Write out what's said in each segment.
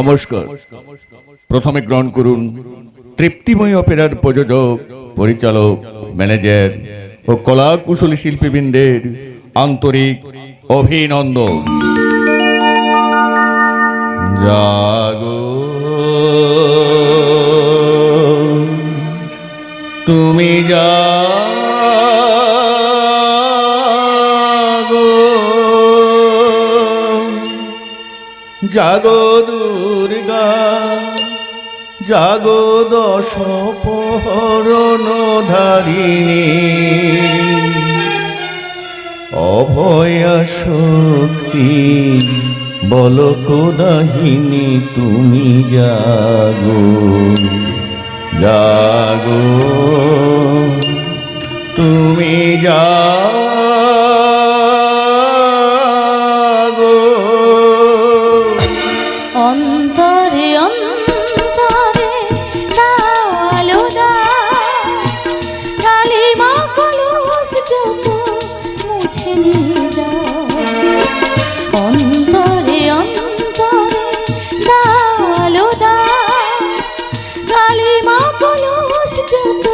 নমস্কার। প্রথমে গ্রহণ করুন তৃপ্তিময় অপেরার প্রযোজক, পরিচালক, ম্যানেজার ও কলা কুশলী শিল্পীবৃন্দের আন্তরিক অভিনন্দন। জাগো। তুমি জাগো। জাগো দুর্গা জাগো দশ ধারিণী। অভয়া শক্তি বল কোদাহিনী তুমি জাগো। জাগো তুমি জাগো। অন্তরে অন্তরে আলো কালী মা কলস যত মুছে নিয়ে যাও অন্তরে অন্তরে আলো কালী মা কলস যত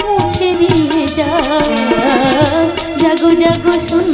মুছে নিয়ে যাও জাগো জাগো, সুন্দর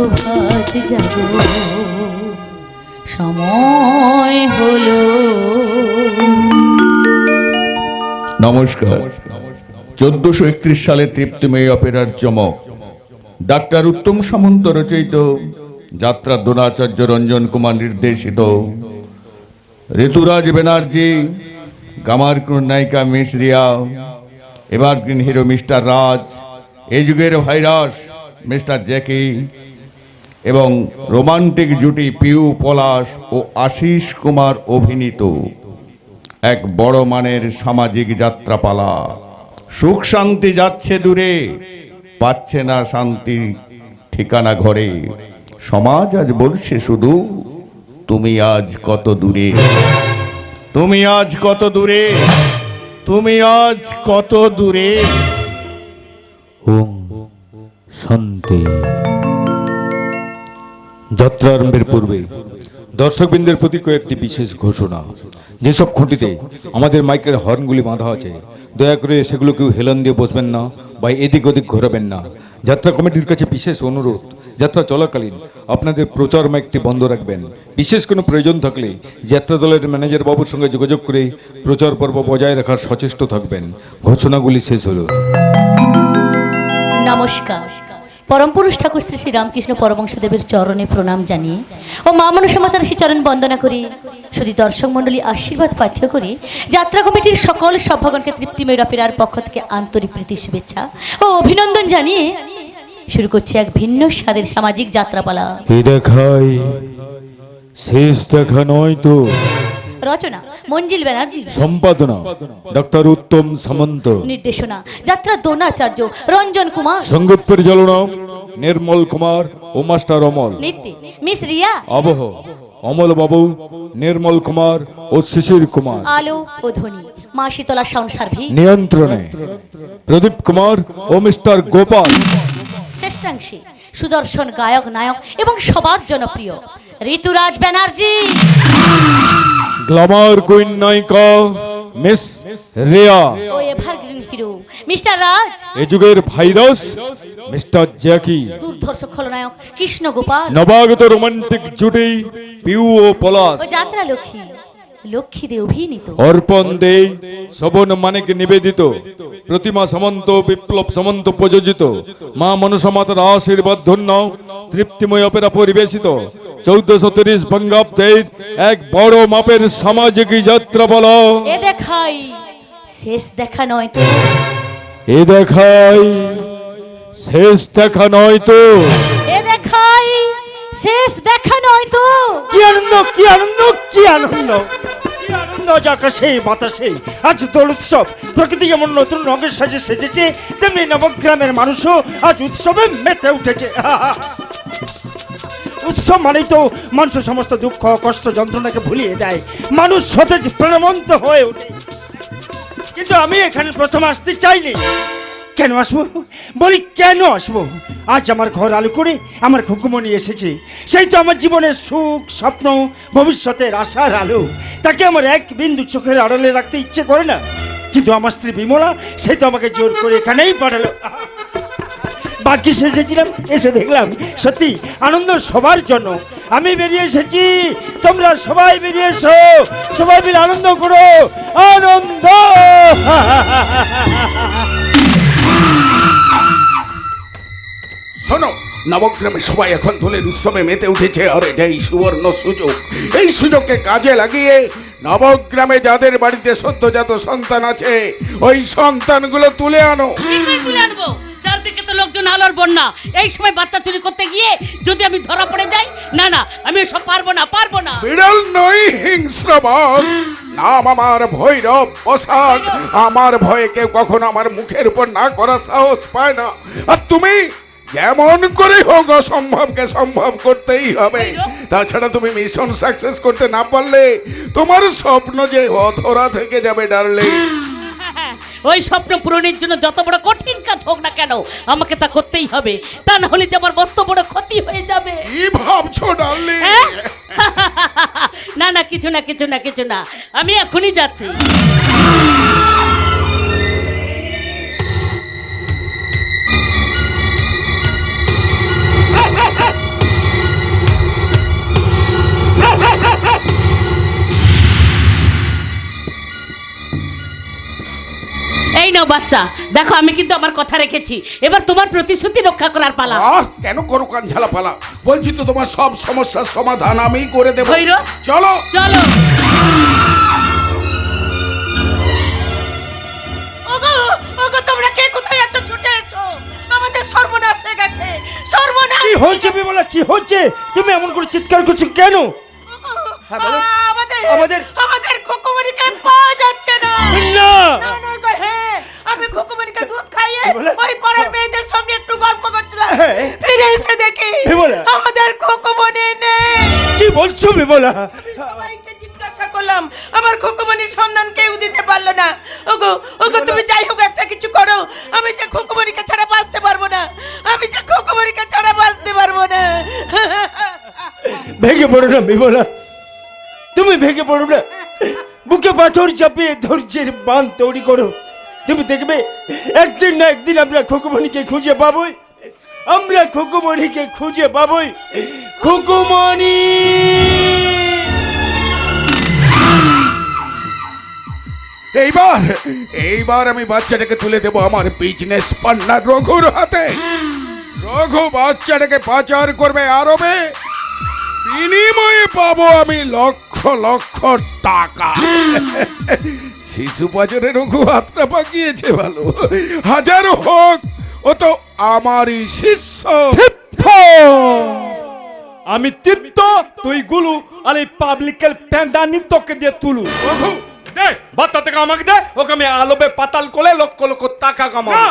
প্রভাত জাগো। সময় হলো। নমস্কার। চোদ্দশো একত্রিশ সালে তৃপ্তিময় অপেরার চমক। ডাক্তার উত্তম সামন্ত রচিত, যাত্রা দ্রোণাচার্য রঞ্জন কুমার নির্দেশিত। ঋতুরাজ ব্যানার্জি গামার নায়িকা মিস রিয়া এবার হিরো মিস্টার রাজ, এই যুগের ভাইরাস মিস্টার জ্যাকি এবং রোমান্টিক জুটি পিউ পলাশ ও আশিস কুমার অভিনীত। এক বড় মানের সামাজিক যাত্রাপালা। সুখ শান্তি যাচ্ছে দূরে, পাচ্ছে না শান্তি ঠিকানা ঘরে। সমাজ আজ বলছে শুধু, তুমি আজ কত দূরে? তুমি আজ কত দূরে? তুমি আজ কত দূরে? শান্তি। যাত্রা আরম্ভের পূর্বে দর্শকবৃন্দের প্রতি কয়েকটি বিশেষ ঘোষণা। যেসব খুঁটিতে আমাদের মাইকের হর্নগুলি বাঁধা আছে, দয়া করে সেগুলো কেউ হেলান দিয়ে বসবেন না বা এদিক ওদিক ঘোরাবেন না। যাত্রা কমিটির কাছে বিশেষ অনুরোধ, যাত্রা চলাকালীন আপনাদের প্রচার মাইকটি বন্ধ রাখবেন। বিশেষ কোনো প্রয়োজন থাকলে যাত্রা দলের ম্যানেজার বাবুর সঙ্গে যোগাযোগ করে প্রচার পর্ব বজায় রাখার সচেষ্ট থাকবেন। ঘোষণাগুলি শেষ হলো। নমস্কার। পরম পুরুষ ঠাকুর শ্রী শ্রী রামকৃষ্ণ পরমংশদেবের চরণে প্রণাম জানিয়ে ও মা মনসা মাতার শ্রী চরণ বন্দনা করি শুধু দর্শক মণ্ডলী আশীর্বাদ পাথ্য করে যাত্রা কমিটির সকল সভ্যগণকে তৃপ্তিময় রপেরার পক্ষ থেকে আন্তরিক প্রীতি শুভেচ্ছা ও অভিনন্দন জানিয়ে শুরু করছি এক ভিন্ন স্বাদের সামাজিক যাত্রাপালা। দেখাই শেষ দেখা নয় তো রচনা মঞ্জিল ব্যানার্জি। সম্পাদনা ডক্টর উত্তম সামন্ত। নির্দেশনা যাত্রা দোনাচার্য রঞ্জন কুমার। সংগীত পরিচালনা নির্মল কুমার ও মাস্টার অমল। নীতি মিস রিয়া। আবহ অমল বাবু নির্মল কুমার ও শিশির কুমার। আলো ও ধ্বনি মা শীতলা সার্ভিস নিয়ন্ত্রণে প্রদীপ কুমার ও মিস্টার গোপাল। শ্রেষ্ঠাংশে সুদর্শন গায়ক নায়ক এবং সবার জনপ্রিয় ঋতুরাজ ব্যানার্জি। গ্লামার কুইন নায়িকা মিস রেয়া। ও এভারগ্রিন হিরো মিস্টার রাজ। এ যুগের ভাইরাস মিস্টার জ্যাকি। দুর্ধর্ষ খলনায়ক কৃষ্ণ গোপাল নবাগত রোমান্টিক জুটি পিউ ও পলাশ। ও যাত্রা লক্ষ্মী লক্ষ্মী দে অভিনীত। অর্পণ দে শোভন মানিক নিবেদিত। প্রতিমা সামন্ত বিপ্লব সামন্ত প্রযোজিত। মা মনসা মাতার আশীর্বাদ ধন্য তৃপ্তিময় অপেরা পরিবেশিত। চৌদ্দশো তিরিশ বঙ্গাব্দের এক বড় মাপের সামাজিক যাত্রা বল। এ দেখাই শেষ দেখা নয় তো। এ দেখাই শেষ দেখা নয় তো। শেষ দেখা নয় তো। কি আনন্দ কি আনন্দ কি আনন্দ? তেমনি নবগ্রামের মানুষও আজ উৎসবে মেতে উঠেছে। উৎসব তো সমস্ত দুঃখ, কষ্ট, যন্ত্রণাকে ভুলিয়ে দেয়। মানুষ সতেজ, প্রাণবন্ত হয়ে ওঠে। কিন্তু আমি এখানে প্রথম আসতে চাইনি। কেন আসব? বলি, কেন আসব? আজ আমার ঘর আলু করে আমার খুকুমনি এসেছে। সেই তো আমার জীবনের সুখ, স্বপ্ন, ভবিষ্যতের আশার আলো। তাকে আমার এক বিন্দু চোখের আড়ালে রাখতে ইচ্ছে করে না। কিন্তু আমার স্ত্রী বিমলা, সে তো আমাকে জোর করে এখানেই পাঠালো। বাকি এসেছিলাম, এসে দেখলাম, সত্যি আনন্দ সবার জন্য। আমি বেরিয়ে এসেছি, তোমরা সবাই বেরিয়ে এসো, সবাই মিলে আনন্দ করো। আনন্দ! শোনো নবগ্রামে সবাই এখন দোলের উৎসবে মেতে উঠেছে আর এটাই সুবর্ণ সুযোগ। এই সুযোগকে কাজে লাগিয়ে নবগ্রামে যাদের বাড়িতে সদ্যজাত সন্তান আছে ওই সন্তানগুলো তুলে আনো। তুলে আনব? চারদিকে তো লোকজন আলোর বন্যা। এই সময় বাচ্চা চুরি করতে গিয়ে যদি আমি ধরা পড়ে যাই না না আমি এসব পারব না পারব না। বিড়াল নই হিংস্র বাঘ নাম আমার ভৈরব প্রসাদ আমার ভয়ে কেউ কখনো আমার মুখের উপর না করা সাহস পায় না। আর তুমি? যেমন করে হোক অসম্ভবকে সম্ভব করতেই হবে। তাছাড়া তুমি মিশন সাকসেস করতে না পারলে তোমার স্বপ্ন যে অধরা থেকে যাবে ডার্লিং ওই স্বপ্ন পূরণের জন্য যত বড় কঠিন কাজ হোক না কেন আমাকে তা করতেই হবে। তা না হলে যে আমার বস্তু বড় ক্ষতি হয়ে যাবে। কি ভাবছ ডার্লিং হ্যাঁ? না না কিছু না কিছু না কিছু না। আমি এখনই যাচ্ছি। নাও বাচ্চা। দেখো আমি কিন্তু আমার কথা রেখেছি। এবার তোমার প্রতিশ্রুতি রক্ষা করার পালা। আহ কেন করো কান ঝালা পালা? বলছি তো তোমার সব সমস্যার সমাধান আমিই করে দেবো। ভৈরব। চলো। চলো। ওগো ওগো তোমরা কে কোথায় আছো? ছুটে এসো। আমাদের সর্বনাশ হয়ে গেছে। সর্বনাশ কি হয়েছে বিমলা কি হচ্ছে? তুমি এমন করে চিৎকার করছ কেন? হ্যাঁ, বলো। আমাদের আমাদের- আমাদের পাওয়া যাচ্ছে না। না। না, না, গো, হ্যাঁ, আমি খুকুমনিকে দুধ খাইয়ে? ওই পাড়ার মেয়েদের সঙ্গে একটু গল্প করছিলাম। হ্যাঁ। ফিরে এসে দেখি? আমাদের খুকুমনি নেই। কি বলছো বিমলা? সবাইকে জিজ্ঞাসা করলাম আমার খুকুমনির সন্ধান কেউ দিতে পারল না। ওগো ওগো তুমি যাই হোক একটা কিছু করো। আমি যে খুকুমনিকে ছাড়া বাঁচতে পারব না আমি যে খুকুমনিকে ছাড়া বাঁচতে পারব না। ভেঙে পড়ো না বিমলা। তুমি ভেঙে পড়ো না। বুকে পাথর চাপিয়ে ধৈর্যের বান তৈরি করো। তুমি দেখবে, একদিন না একদিন আমরা খুকুমণিকে খুঁজে পাবোই। আমরা খুকুমণিকে খুঁজে পাবোই। খুকুমণি! এইবার এইবার আমি বাচ্চাটাকে তুলে দেবো আমার বিজনেস পার্টনার রঘুর হাতে। রঘু বাচ্চাটাকে পাচার করবে আরবে। বিনিময়ে পাবো আমি লক্ষ লক্ষ টাকা। শিশু পাচারে রঘু হাতটা পাকিয়েছে ভালো। হাজার হোক ও তো আমারই শিষ্য। আমি তিত্ত তুই গুলু আর এই পাবলিকের প্যান্ডানি তোকে দিয়ে তুলু। দে বাচ্চা থেকে আমাকে দে ওকে আমি আলোবে পাতাল করে লক্ষ লক্ষ টাকা কামাবো। না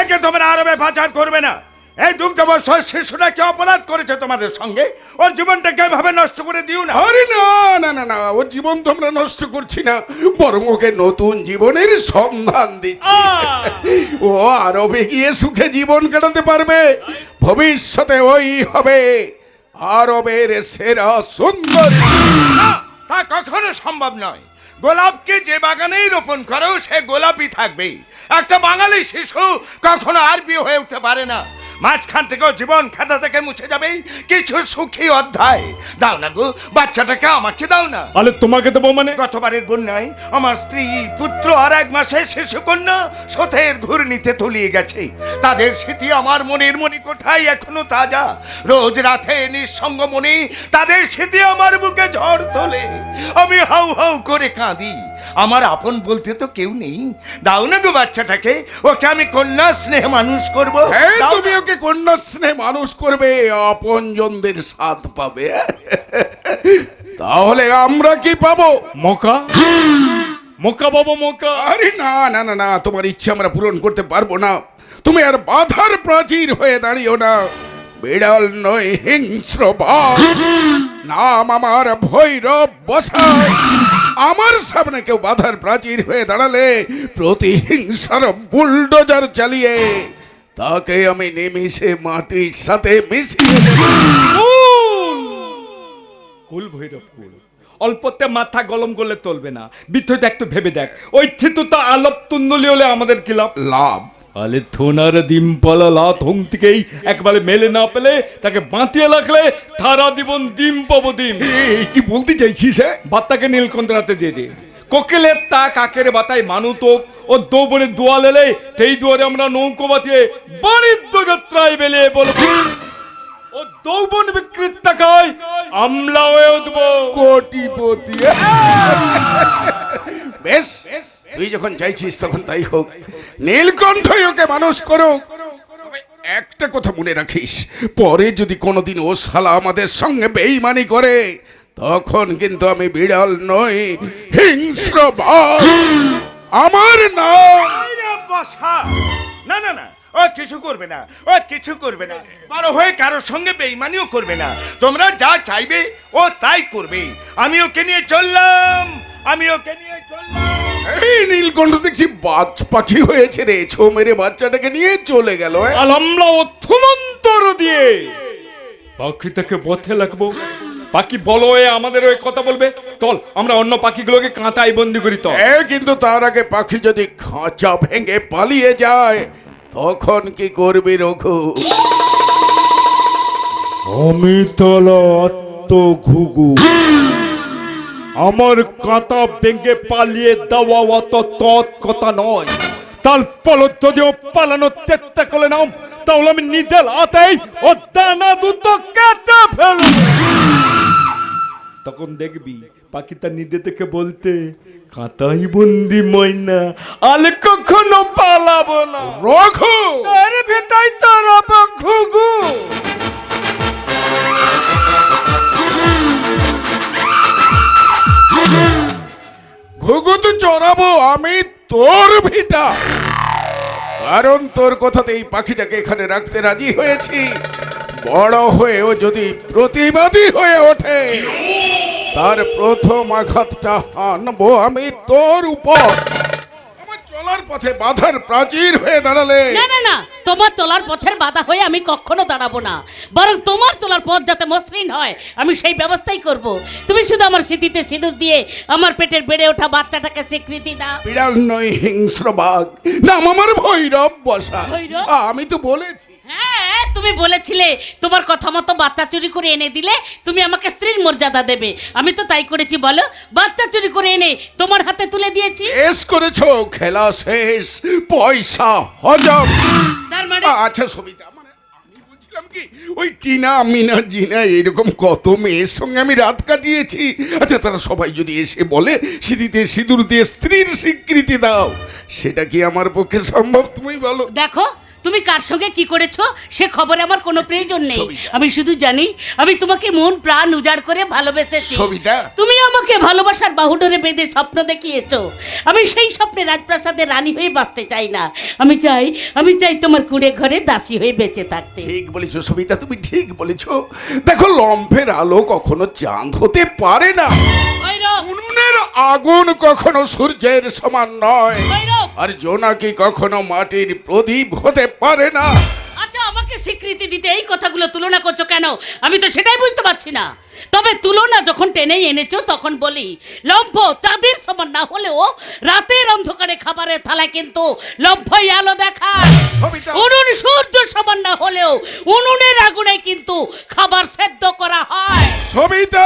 একে তোমরা আরবে পাচার করবে না। এই দুগ্ধ বছর শিশুটা কি অপরাধ করেছে তোমাদের সঙ্গে। ওর জীবনটাকে এভাবে নষ্ট করে দিও না। আরে না না না না ওর জীবন তো আমরা নষ্ট করছি না বরং ওকে নতুন জীবনের সন্ধান দিচ্ছি। ও আরবে গিয়ে সুখে জীবন কাটাতে পারবে ভবিষ্যতে ওই হবে আরবের সেরা সুন্দর। তা কখনো সম্ভব নয়। গোলাপকে যে বাগানেই রোপণ করো সে গোলাপই থাকবে একটা বাঙালি শিশু কখনো আরবি হয়ে উঠতে পারে না। মাঝখান থেকেও জীবন খাতা থেকে মুছে যাবে। কিছু সুখী অধ্যায়। দাও না গো বাচ্চাটাকে আমাকে দাও না। আরে তোমাকে দেবো মানে? গতবারের বন্যায় আমার স্ত্রী পুত্র আর এক মাসের শিশুকন্যা সথের ঘূর্ণিতে তলিয়ে গেছে। তাদের স্মৃতি আমার মনের মনি কোঠায় এখনও তাজা। রোজ রাতে নিঃসঙ্গ মনে তাদের স্মৃতি আমার বুকে ঝড় তোলে। আমি হাউ হাউ করে কাঁদি। আমার আপন বলতে তো কেউ নেই। দাও না গো বাচ্চাটাকে ওকে আমি কন্যা স্নেহ মানুষ করব। হ্যাঁ তুমি কন্যা স্নেহ মানুষ করবে আপনজনদের সাথ পাবে। তাহলে আমরা কি পাবো? মকা মকা বাবু মকা আরে না না না না তোমার ইচ্ছে আমরা পূরণ করতে পারব না। তুমি আর বাধার প্রাচীর হয়ে দাঁড়িও না। বিড়াল নয় হিংস্র নাম আমার ভৈরব বসাই। আমার সামনে কেউ বাধার প্রাচীর হয়ে দাঁড়ালে প্রতিহিংসার বুলডোজার চালিয়ে তাকে আমি নিমিষে মাটির সাথে মিশিয়ে কুল ভৈরব কুল। অল্পতে মাথা গলম করলে চলবে না। বিথইতে একটু ভেবে দেখ। ওই থিতুতা আলপ তুন্দলি হলে আমাদের কি লাভ? লাভ। আলে থোনার ডিমপালা লাত হোং থেকেই একবারে মেলে না পেলে তাকে বাঁতিয়ে রাখলে সারা জীবন ডিম পাবো ডিম। কি বলতে চাইছিস হ্যাঁ? বাত্তাকে নীলকণ্ঠ রাতে দিয়ে দে। কোকিলের তা কাকের বাতায় মানু তো ও দৌবনে দোয়াল এলে সেই দুয়ারে আমরা নৌকো বাতিয়ে বাণিজ্য যাত্রায় বেরিয়ে বলব। ও দৌবন বিক্রির টাকায় আমলা হয়ে উঠবো। কোটিপতি। বেশ তুই যখন চাইছিস তখন তাই হোক। নীলকণ্ঠই ওকে মানুষ করো একটা কথা মনে রাখিস পরে যদি কোনোদিন ও শালা আমাদের সঙ্গে বেইমানি করে তখন কিন্তু আমি বিড়াল নই হিংস্র। আমার নাম না না না ও কিছু করবে না ও কিছু করবে না। বড় হয়ে কারোর সঙ্গে বেইমানিও করবে না। তোমরা যা চাইবে ও তাই করবে। আমি ওকে নিয়ে চললাম আমি ওকে নিয়ে চললাম। এই নীলকণ্ঠ দেখছি বাজ পাখি হয়েছে রে ছো মেরে বাচ্চাটাকে নিয়ে চলে গেল হ্যাঁ? আর আমরা ও থুমন্তর দিয়ে পাখিটাকে পথে লাগবো। পাখি বলো এ আমাদের ওই কথা বলবে। চল আমরা অন্য পাখিগুলোকে কাঁটাই বন্দি করি তো এ কিন্তু তার আগে পাখি যদি খাঁচা ভেঙে পালিয়ে যায় তখন কি করবি রঘু? আমি তলা আত্ম ঘুঘু আমার কাঁটা ভেঙে পালিয়ে দেওয়া অত তৎ কথা নয়। তারপর যদিও পালানোর চেষ্টা করে নাও। তাহলে আমি নিজের হাতেই ও দানা দুটো কেটে ফেলব তখন দেখবি পাখিটা নিজে থেকে বলতে কাঁটাই বন্দি ময়না আলে কখনো পালাবো না। রঘু! এর ভেতাই তোর ঘুঘু। ঘুঘু তো চড়াবো আমি তোর ভিটা। কারণ তোর কথাতে এই পাখিটাকে এখানে রাখতে রাজি হয়েছি। বড় হয়েও যদি প্রতিবাদী হয়ে ওঠে, তার প্রথম আঘাতটা আনব আমি তোর উপর। আমার চলার পথে বাধার প্রাচীর হয়ে দাঁড়ালে না না না। তোমার চলার পথের বাধা হয়ে আমি কখনো দাঁড়াবো না। বরং তোমার চলার পথ যাতে মসৃণ হয় আমি সেই ব্যবস্থাই করব। তুমি শুধু আমার স্মৃতিতে সিঁদুর দিয়ে আমার পেটের বেড়ে ওঠা বাচ্চাটাকে স্বীকৃতি দাও। বিড়াল নয় হিংস্র বাঘ। নাম আমার ভৈরব বসা। ভৈরব? আমি তো বলেছি। হ্যাঁ তুমি বলেছিলে তোমার কথা মতো বাচ্চা চুরি করে এনে দিলে তুমি আমাকে স্ত্রীর মর্যাদা দেবে। আমি তো তাই করেছি বলো। বাচ্চা চুরি করে এনে তোমার হাতে তুলে দিয়েছি। শেষ করেছ খেলা শেষ পয়সা হজম। তার মানে? আচ্ছা সবিতা মানে আমি বলছিলাম কি ওই টিনা মিনা জিনা এরকম কত মেয়ের সঙ্গে আমি রাত কাটিয়েছি। আচ্ছা তারা সবাই যদি এসে বলে সিঁড়িতে সিঁদুর দিয়ে স্ত্রীর স্বীকৃতি দাও সেটা কি আমার পক্ষে সম্ভব তুমি বলো? দেখো তুমি কার সঙ্গে কি করেছ? সে খবরে আমার কোনো প্রয়োজন নেই। আমি শুধু জানি আমি তোমাকে মন প্রাণ উজাড় করে ভালোবেসেছি। তুমি আমাকে ভালোবাসার বাহুডোরে বেঁধে স্বপ্ন দেখিয়েছো। আমি সেই স্বপ্নে রাজপ্রাসাদের রানী হয়ে বাঁচতে চাই না। আমি চাই আমি চাই তোমার কুড়ে ঘরে দাসী হয়ে বেঁচে থাকতে। ঠিক বলেছ সবিতা তুমি ঠিক বলেছ। দেখো লম্ফের আলো কখনো চাঁদ হতে পারে না। উনুনের আগুন কখনো সূর্যের সমান নয়। আর জোনাকি কখনো মাটির প্রদীপ হতে পারে না। স্বীকৃতি দিতে এই কথাগুলো তুলনা করছ কেন? আমি তো সেটাই বুঝতে পারছি না। তবে তুলনা যখন টেনেই এনেছো তখন বলি লম্ফ চাঁদের সমান না হলেও রাতের অন্ধকারে খাবারের থালায় কিন্তু লম্ফই আলো সবিতা। উনুন সূর্য সমান না হলেও উনুনের আগুনে কিন্তু খাবার সেদ্ধ করা হয়। সবিতা।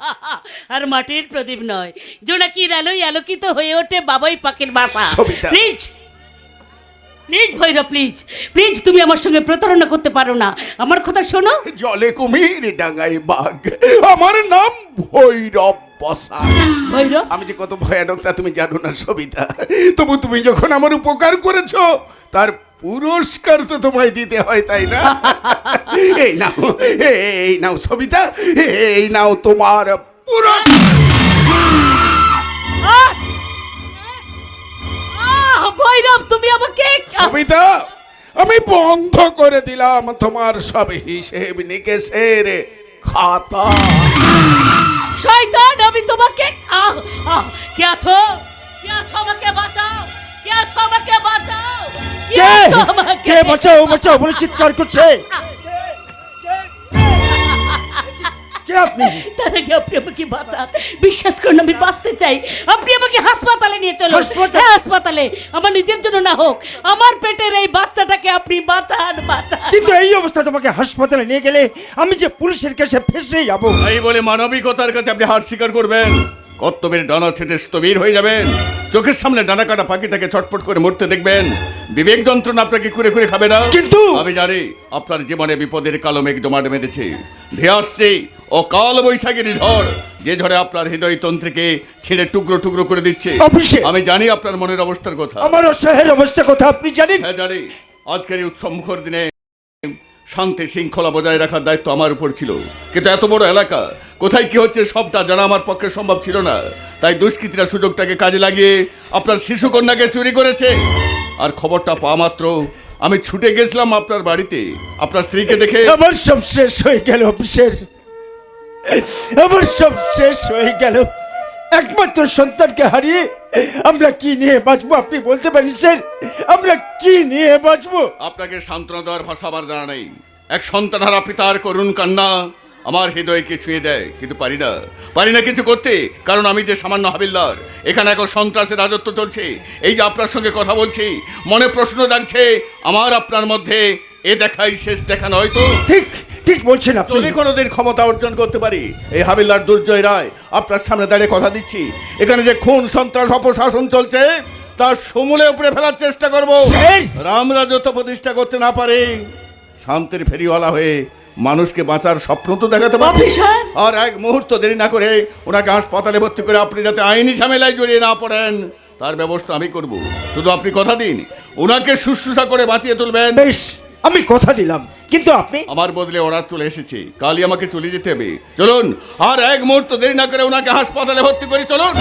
আর মাটির প্রদীপ নয়। জোনাকির আলোয় আলোকিত হয়ে ওঠে বাবাই পাখির বাসা। Please please Bhairab please please তুমি আমার সঙ্গে প্রতারণা করতে পারো না। আমার কথা শোনো। জলে কুমির ডাঙায় বাঘ। আমার নাম ভৈরব বসা। ভৈরব? আমি যে কত ভয়ানক তা তুমি জানো না সবিতা। তবু তুমি যখন আমার উপকার করেছ তার পুরস্কার তো তোমায় দিতে হয় তাই না? এই নাও এই নাও সবিতা। এই নাও তোমার পুরস্কার। ভৈরব তুমি আমাকে সবিতা আমি বন্ধ করে দিলাম তোমার সব হিসেব নিকেশের খাতা। শয়তান আমি তোমাকে আহ আহ কে আছো? কে আছো আমাকে বাঁচাও? কে আছো আমাকে বাঁচাও? কে কে? আছো আমাকে কে বাঁচাও বাঁচাও বলে চিৎকার করছে? কে আপনি? তার আগে আপনি আমাকে বাঁচান। বিশ্বাস করুন আমি বাঁচতে চাই। আপনি আমাকে হাসপাতালে নিয়ে চলো হাসপাতাল? হ্যাঁ হাসপাতালে। আমার নিজের জন্য না হোক আমার পেটের এই বাচ্চাটাকে আপনি বাঁচান বাঁচান। কিন্তু এই অবস্থা তোমাকে হাসপাতালে নিয়ে গেলে আমি যে পুলিশের কাছে ফেসে যাব। এই বলে মানবিকতার কাছে আপনি হার স্বীকার করবেন। কর্তব্যের ডানা ছেটে স্থবির হয়ে যাবেন। চোখের সামনে ডানা কাটা পাখিটাকে ছটফট করে মরতে দেখবেন। বিবেক যন্ত্রণা আপনাকে কুরে কুরে খাবে না? কিন্তু- আমি জানি আপনার জীবনে বিপদের কালো মেঘ জমাট বেঁধেছে ধেয়ে আসছে ও কাল বৈশাখীর ঝড় যে ঝড়ে আপনার হৃদয় তন্ত্রকে ছিঁড়ে টুকরো টুকরো করে দিচ্ছে। অফিসে। আমি জানি আপনার মনের অবস্থার কথা। আমার অসহায়ের অবস্থা কথা আপনি জানেন? হ্যাঁ জানি। আজকের এই উৎসব মুখর দিনে শান্তি শৃঙ্খলা বজায় রাখার দায়িত্ব আমার উপর ছিল। কিন্তু এত বড় এলাকা, কোথায় কি হচ্ছে সবটা জানা আমার পক্ষে সম্ভব ছিল না। তাই দুষ্কৃতীরা সুযোগটাকে কাজে লাগিয়ে আপনার শিশু কন্যাকে চুরি করেছে। আর খবরটা পাওয়া মাত্র, আমি ছুটে গেছিলাম আপনার বাড়িতে। আপনার স্ত্রীকে দেখে আমার সব শেষ হয়ে গেল, অফিসের। আমার সব শেষ হয়ে গেল। একমাত্র সন্তানকে হারিয়ে আমরা কি নিয়ে বাঁচবো আপনি বলতে পারেন স্যার? আমরা কি নিয়ে বাঁচবো? আপনাকে সান্ত্বনা দেওয়ার ভাষা আমার জানা নেই। এক সন্তানহারা পিতার করুণ কান্না আমার হৃদয়কে ছুঁয়ে দেয় কিন্তু পারি না। পারি না কিছু করতে কারণ আমি যে সামান্য হাবিলদার এখানে এখন সন্ত্রাসের রাজত্ব চলছে। এই যে আপনার সঙ্গে কথা বলছি মনে প্রশ্ন জাগছে আমার আপনার মধ্যে এ দেখাই শেষ দেখা নয় তো? ঠিক। ঠিক বলছেন আপনি। যদি কোনোদিন ক্ষমতা অর্জন করতে পারি এই হাবিলদার দুর্জয় রায় আপনার সামনে দাঁড়িয়ে কথা দিচ্ছি। এখানে যে খুন সন্ত্রাস অপশাসন চলছে তার সমূলে উপরে ফেলার চেষ্টা করব! রাম রাজত্ব প্রতিষ্ঠা করতে না পারে শান্তির ফেরিওয়ালা হয়ে মানুষকে বাঁচার স্বপ্ন তো দেখাতে পারবে। আর এক মুহূর্ত দেরি না করে ওনাকে হাসপাতালে ভর্তি করে আপনি যাতে আইনি ঝামেলায় জড়িয়ে না পড়েন তার ব্যবস্থা আমি করব। শুধু আপনি কথা দিন ওনাকে শুশ্রূষা করে বাঁচিয়ে তুলবেন। বেশ। আমি কথা দিলাম, কিন্তু আপনি? আমার বদলে ওরা চলে এসেছে। কালই আমাকে চলে যেতে হবে। চলুন, আর এক মুহূর্ত দেরি না করে ওনাকে হাসপাতালে ভর্তি করি, চলুন!